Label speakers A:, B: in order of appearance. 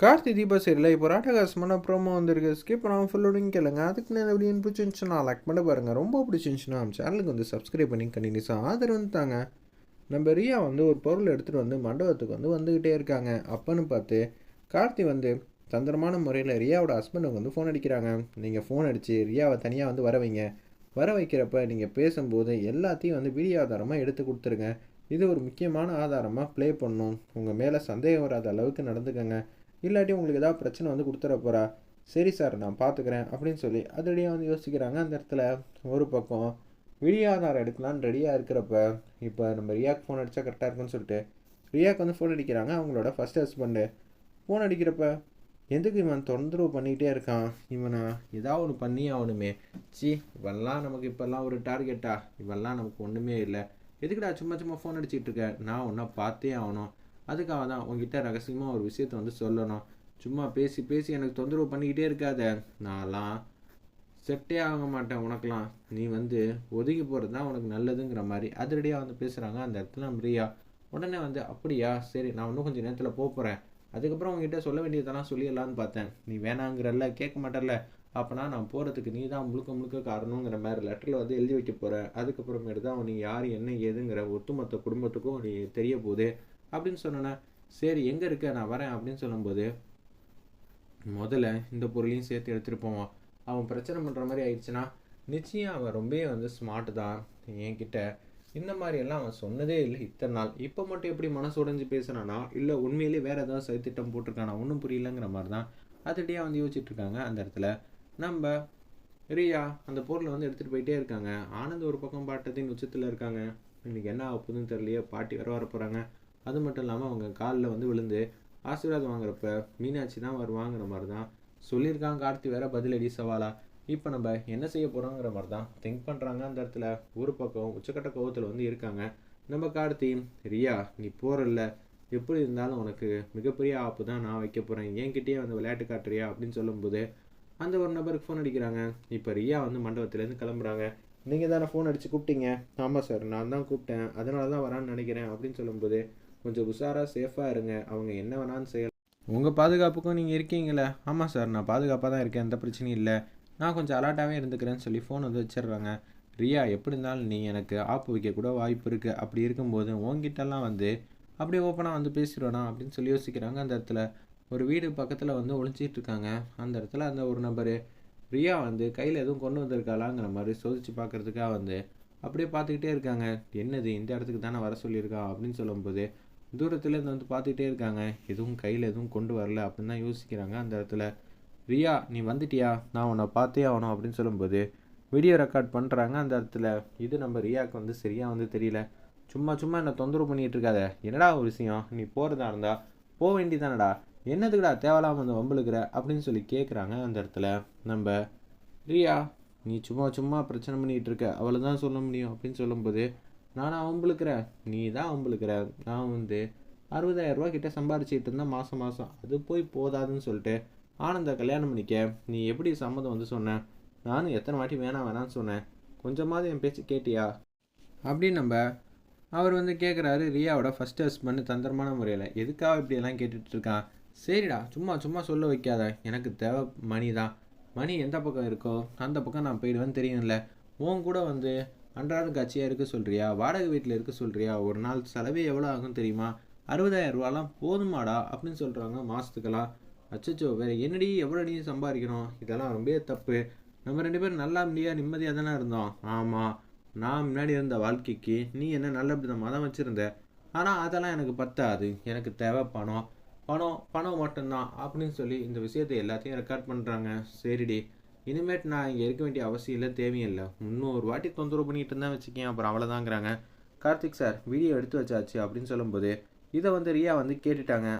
A: கார்த்தி தீபா சரியில் இப்போ ராட்டகாசமான ப்ரோமோ வந்திருக்கு. ஸ்கிப் பண்ணாமல் ஃபுல்லோடையும் கேளுங்க. அதுக்கு நான் எப்படி பிடிச்சிருந்துச்சுன்னா லைக் பண்ண பாருங்கள் ரொம்ப பிடிச்சிருந்துச்சுன்னா நம்ம சேனலுக்கு வந்து சப்ஸ்கிரைப் பண்ணி கண்டினியூஸாக ஆதரவு தாங்க. நம்ம ரியா வந்து ஒரு பொருள் எடுத்துகிட்டு வந்து மண்டபத்துக்கு வந்து வந்துக்கிட்டே இருக்காங்க. அப்பன்னு பார்த்து கார்த்தி வந்து தந்திரமான முறையில் ரியாவோட ஹஸ்பண்டுக்கு வந்து ஃபோன் அடிக்கிறாங்க. நீங்கள் ஃபோன் அடித்து ரியாவை தனியாக வந்து வர வைங்க. வர வைக்கிறப்ப நீங்கள் பேசும்போது எல்லாத்தையும் வந்து வீடியோ ஆதாரமாக எடுத்து கொடுத்துருங்க. இது ஒரு முக்கியமான ஆதாரமாக ப்ளே பண்ணணும் உங்கள் மேலே சந்தேகம் வராத அளவுக்கு நடந்துக்கங்க. இல்லாட்டி உங்களுக்கு ஏதாவது பிரச்சனை வந்து கொடுத்துட போகிறா சரி சார் நான் பார்த்துக்கிறேன் அப்படின்னு சொல்லி அதடியாக வந்து யோசிக்கிறாங்க. அந்த இடத்துல ஒரு பக்கம் வீடியோ ஆதாரம் எடுக்கலான்னு ரெடியாக இருக்கிறப்ப இப்போ நம்ம ரியாக் ஃபோன் அடித்தா கரெக்டாக இருக்குன்னு சொல்லிட்டு ரியாக் வந்து ஃபோன் அடிக்கிறாங்க. அவங்களோட ஃபஸ்ட் ஹஸ்பண்டு ஃபோன் அடிக்கிறப்ப எதுக்கு இவன் தொந்தரவு பண்ணிக்கிட்டே இருக்கான்? இவனா ஏதாவது ஒன்று பண்ணி ஆகணுமே. சி இவெல்லாம் நமக்கு இப்போல்லாம் ஒரு டார்கெட்டா இவெல்லாம் நமக்கு ஒன்றுமே இல்லை. எதுக்குடா சும்மா சும்மா ஃபோன் அடிச்சுட்டு இருக்க? நான் ஒன்றா பார்த்தே ஆகணும். அதுக்காக தான் உங்ககிட்ட ரகசியமாக ஒரு விஷயத்த வந்து சொல்லணும். சும்மா பேசி பேசி எனக்கு தொந்தரவு பண்ணிக்கிட்டே இருக்காத. நான்லாம் செட்டே ஆக மாட்டேன் உனக்கெலாம் நீ வந்து ஒதுங்கி போகிறது தான் உனக்கு நல்லதுங்கிற மாதிரி அதிரடியாக வந்து பேசுகிறாங்க அந்த இடத்துல பிரியா. உடனே வந்து அப்படியா? சரி நான் இன்னும் கொஞ்சம் நேரத்தில் போகிறேன் அதுக்கப்புறம் உங்ககிட்ட சொல்ல வேண்டியதெல்லாம் சொல்லிடலான்னு பார்த்தேன். நீ வேணாங்கிறல்ல கேட்க மாட்டேல்ல. அப்போனா நான் போகிறதுக்கு நீ தான் முழுக்க முழுக்க காரணங்கிற மாதிரி லெட்டரில் வந்து எழுதி வைக்க போகிற அதுக்கப்புறமேட்டு தான் நீ யார் என்ன ஏதுங்கிற ஒட்டுமொத்த குடும்பத்துக்கும் நீ தெரிய போகுது. அப்படின்னு சொன்னேன்னா சரி எங்கே இருக்க? நான் வரேன் அப்படின்னு சொல்லும்போது முதல்ல இந்த பொருளையும் சேர்த்து எடுத்துகிட்டு போவான் அவன் பிரச்சனை பண்ணுற மாதிரி ஆயிடுச்சுன்னா நிச்சயம் அவன் ரொம்பவே வந்து ஸ்மார்ட் தான். என்கிட்ட இந்த மாதிரியெல்லாம் அவன் சொன்னதே இல்லை இத்தனை நாள். இப்போ மட்டும் எப்படி மனசு உடஞ்சி பேசுனானா? இல்லை உண்மையிலேயே வேறு ஏதாவது சதித்திட்டம் போட்டிருக்கானா? ஒன்றும் புரியலங்கிற மாதிரி தான் அதுகிட்டயே வந்து யோசிச்சுட்ருக்காங்க அந்த இடத்துல. நம்ம ரியா அந்த பொருளை வந்து எடுத்துகிட்டு போயிட்டே இருக்காங்க. ஆனந்த் ஒரு பக்கம் பாட்டத்தின் உச்சத்தில் இருக்காங்க. இன்னைக்கு என்ன ஆகுதுன்னு தெரியலையே. பாட்டி வர வர போகிறாங்க அது மட்டும் இல்லாமல் அவங்க காலில் வந்து விழுந்து ஆசீர்வாதம் வாங்குறப்ப மீனாட்சி தான் வருவாங்கிற மாதிரி தான் சொல்லியிருக்காங்க. கார்த்தி வேற பதிலடி சவாலா. இப்போ நம்ம என்ன செய்ய போகிறோங்கிற மாதிரி தான் திங்க் பண்ணுறாங்க அந்த இடத்துல. ஒரு பக்கம் உச்சக்கட்ட கோவத்தில் வந்து இருக்காங்க. நம்ம கார்த்தி ரியா நீ போகிறல்ல எப்படி இருந்தாலும் உனக்கு மிகப்பெரிய ஆப்பு தான் நான் வைக்க போகிறேன் என்கிட்டயே வந்து விளையாட்டு காட்டுறியா? அப்படின்னு சொல்லும்போது அந்த ஒரு நபருக்கு ஃபோன் அடிக்கிறாங்க. இப்போ ரியா வந்து மண்டபத்துலேருந்து கிளம்புறாங்க. நீங்கள் தானே ஃபோன் அடித்து கூப்பிட்டீங்க? ஆமாம் சார் நான் தான் கூப்பிட்டேன். அதனால தான் வரான்னு நினைக்கிறேன். அப்படின்னு சொல்லும்போது கொஞ்சம் உஷாராக சேஃபாக இருங்க. அவங்க என்ன வேணாலும் செய்யலாம். உங்கள் பாதுகாப்புக்கும் நீங்கள் இருக்கீங்களே ஆமாம் சார் நான் பாதுகாப்பாக தான் இருக்கேன். எந்த பிரச்சனையும் இல்லை. நான் கொஞ்சம் அலர்ட்டாகவே இருந்துக்கிறேன்னு சொல்லி ஃபோன் வந்து வச்சிடுறாங்க. ரியா எப்படி இருந்தாலும் நீ எனக்கு ஆப்பு வைக்கக்கூட வாய்ப்பு இருக்குது அப்படி இருக்கும்போது உங்ககிட்டலாம் வந்து அப்படியே ஓப்பனாக வந்து பேசிடுவேனா? அப்படின்னு சொல்லி யோசிக்கிறாங்க. அந்த இடத்துல ஒரு வீடு பக்கத்தில் வந்து ஒழிச்சிட்டு இருக்காங்க. அந்த இடத்துல அந்த ஒரு நபர் ரியா வந்து கையில் எதுவும் கொண்டு வந்திருக்காளாங்கிற மாதிரி சோதிச்சு பார்க்கறதுக்காக வந்து அப்படியே பார்த்துக்கிட்டே இருக்காங்க. என்னது இந்த இடத்துக்கு தானே வர சொல்லியிருக்கா? அப்படின்னு சொல்லும்போது தூரத்துலேருந்து வந்து பார்த்துக்கிட்டே இருக்காங்க. எதுவும் கையில் எதுவும் கொண்டு வரல அப்படின்னு தான் யோசிக்கிறாங்க. அந்த இடத்துல ரியா நீ வந்துட்டியா? நான் உன்னை பார்த்தே ஆகணும் அப்படின்னு சொல்லும்போது வீடியோ ரெக்கார்ட் பண்ணுறாங்க அந்த இடத்துல இது நம்ம ரியாவுக்கு வந்து சரியாக வந்து தெரியல. சும்மா சும்மா என்னை தொந்தரவு பண்ணிகிட்டு இருக்காத. என்னடா ஒரு விஷயம்? நீ போகிறதா இருந்தால் போக வேண்டியதானடா. என்னதுக்குடா தேவையில்லாம வந்து வம்புழுக்கிற? அப்படின்னு சொல்லி கேட்குறாங்க அந்த இடத்துல நம்ம ரியா நீ சும்மா சும்மா பிரச்சனை பண்ணிகிட்டு இருக்க. அவ்வளோ தான் சொல்ல முடியும். அப்படின்னு சொல்லும்போது நானா வம்புழுக்கிறேன் நீ தான் வம்புழுக்கிற நான் வந்து அறுபதாயிரம் ரூபா கிட்ட சம்பாரிச்சிட்டு இருந்தேன் மாதம் மாதம் அது போய் போதாதுன்னு சொல்லிட்டு ஆனந்தா கல்யாணம் பண்ணிக்க. நீ எப்படி சம்மதம் வந்து சொன்ன? நானும் எத்தனை வாட்டி வேணாம் வேணாம்னு சொன்னேன். கொஞ்சமாவது என் பேச்சு கேட்டியா? அப்படின்னு நம்ம அவர் வந்து கேட்குறாரு ரியாவோட ஃபஸ்ட் ஹஸ்பண்ட் தந்திரமான முறையில். எதுக்காக இப்படியெல்லாம் கேட்டுட்ருக்கான் சரிடா சும்மா சும்மா சொல்ல வைக்காத. எனக்கு தேவை மணி தான் மணி எந்த பக்கம் இருக்கோ அந்த பக்கம் நான் போயிடுவேன்னு தெரியும்ல. உன் கூட வந்து அன்றாட காட்சியாக இருக்க சொல்கிறியா வாடகை வீட்டில் இருக்க சொல்கிறியா ஒரு நாள் செலவே எவ்வளோ ஆகும் தெரியுமா? அறுபதாயிரம் ரூபாலாம் போதுமாடா அப்படின்னு சொல்கிறாங்க மாதத்துக்கெல்லாம் அச்சச்சோ வேறு என்னடி எவ்வளோ சம்பாதிக்கணும்? இதெல்லாம் ரொம்பவே தப்பு. நம்ம ரெண்டு பேரும் நல்லா முடியா நிம்மதியாக தானே இருந்தோம். ஆமாம் நான் முன்னாடி இருந்த வாழ்க்கைக்கு நீ என்ன நல்ல விதமாக தான் வச்சுருந்த. ஆனால் அதெல்லாம் எனக்கு பத்தாது. எனக்கு தேவை பணம். பணம் பணம் மட்டும்தான் அப்படின்னு சொல்லி இந்த விஷயத்தை எல்லாத்தையும் ரெக்கார்ட் பண்ணுறாங்க சரிடி. இனிமேட் நான் இங்கே இருக்க வேண்டிய அவசியம் இல்லை தேவையில்லை. முந்நூறு வாட்டி தொந்தரவு பண்ணிகிட்டு இருந்தா வச்சுக்கேன். அப்புறம் அவ்வளோதாங்கிறாங்க கார்த்திக் சார் வீடியோ எடுத்து வச்சாச்சு அப்படின்னு சொல்லும்போது இதை வந்து ரியா வந்து கேட்டுட்டாங்க.